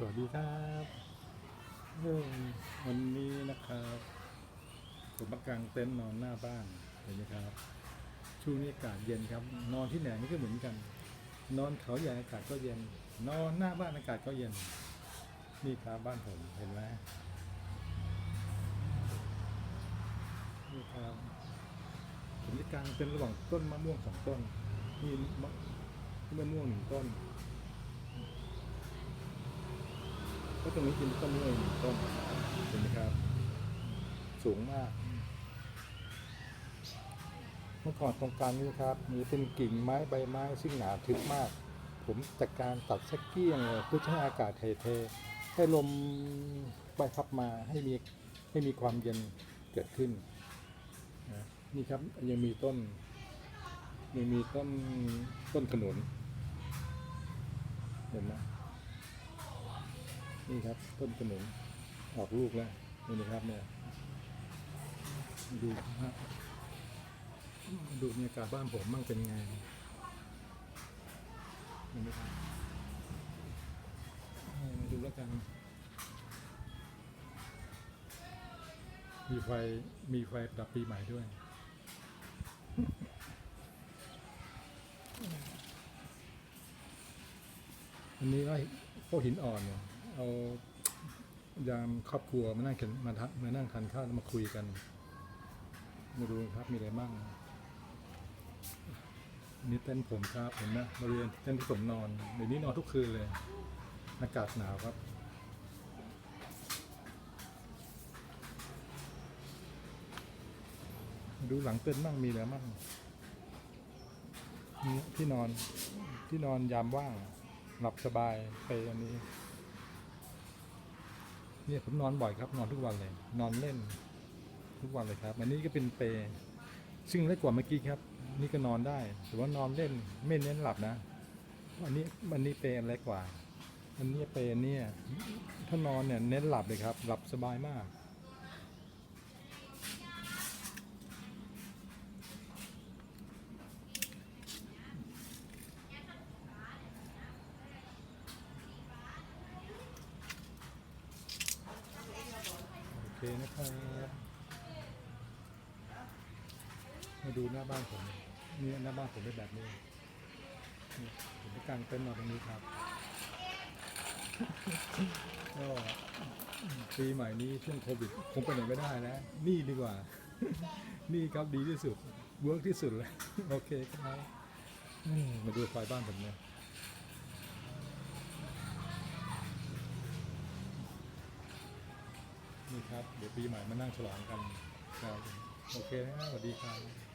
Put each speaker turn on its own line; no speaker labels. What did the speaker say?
สวัสดีครับวันนี้นะครับผมมากางเต็นท์นอนหน้าบ้านเห็นไหมครับช่วงนี้อากาศเย็นครับ นอนที่ไหนนี่ก็เหมือนกัน นอนเขาใหญ่อากาศก็เย็น นอนหน้าบ้านอากาศก็เย็น นี่ครับบ้านผมเห็นไหมนี่ครับผมจะกางเต็นท์ระหว่างต้นมะม่วงสองต้นนี่มะมะม่วงหนึ่งต้น ก็ตรงนี้กินต้นนี้หนึ่งต้นเห็นไหมครับ สูงมาก เมื่อก่อนตรงกลางนี้ครับ มีเป็นกิ่งไม้ใบไม้ซึ่งหนาทึบมาก ผมจัดการตัดสักเกี้ยงเลยเพื่อให้อากาศเทเทให้ลมไปพับมาให้มีให้มีความเย็นเกิดขึ้นนี่ครับยังมีต้นยังมีต้นต้นขนุนเห็นไหม นี่ครับต้นขนุนออกลูกแล้วนี่นะครับเนี่ยดูฮะดูบรรยากาศบ้านผมมั่งเป็นไงเห็นไหมครับมาดูแล้วกันมีไฟมีไฟประดับปีใหม่ด้วยอันนี้ก็พวกหินอ่อนเนี่ย เอายามครอบครัวมานั่งกันมาทะมานั่งทานข้าวแล้วมาคุยกัน มาดูครับมีอะไรบ้างนี่เต้นผมครับเห็นไหมบริเวณเต้นที่ผมนอนเดี๋ยวนี้นอนทุกคืนเลยอากาศหนาวครับดูหลังเต้นบ้างมีอะไรบ้างที่นอนที่นอนยามว่างหลับสบายไปอันนี้ เนี่ยผมนอนบ่อยครับนอนทุกวันเลย นอนเล่นทุกวันเลยครับ อันนี้ก็เป็นเปร์ซึ่งเล็กกว่าเมื่อกี้ครับ นี่ก็นอนได้แต่ว่านอนเล่นไม่เน้นหลับนะ อันนี้อันนี้เปรย์อันเล็กกว่า อันนี้เปร์เนี่ยถ้านอนเนี่ยเน้นหลับเลยครับ หลับสบายมาก โอเคนะครับมาดูหน้าบ้านผมนี่หน้าบ้านผมเป็นแบบนี้ผมไปกางเต็นท์นอนตรงนี้ครับก็ปีใหม่นี้ช่วงโควิดคงไปไหนไม่ได้แล้วนี่ดีกว่า นี่ครับดีที่สุด เวิร์กที่สุดเลย โอเคครับมมาดูไฟบ้านผมเนี่ย ครับ เดี๋ยวปีใหม่มานั่งฉลองกันครับโอเคนะสวัสดีครับ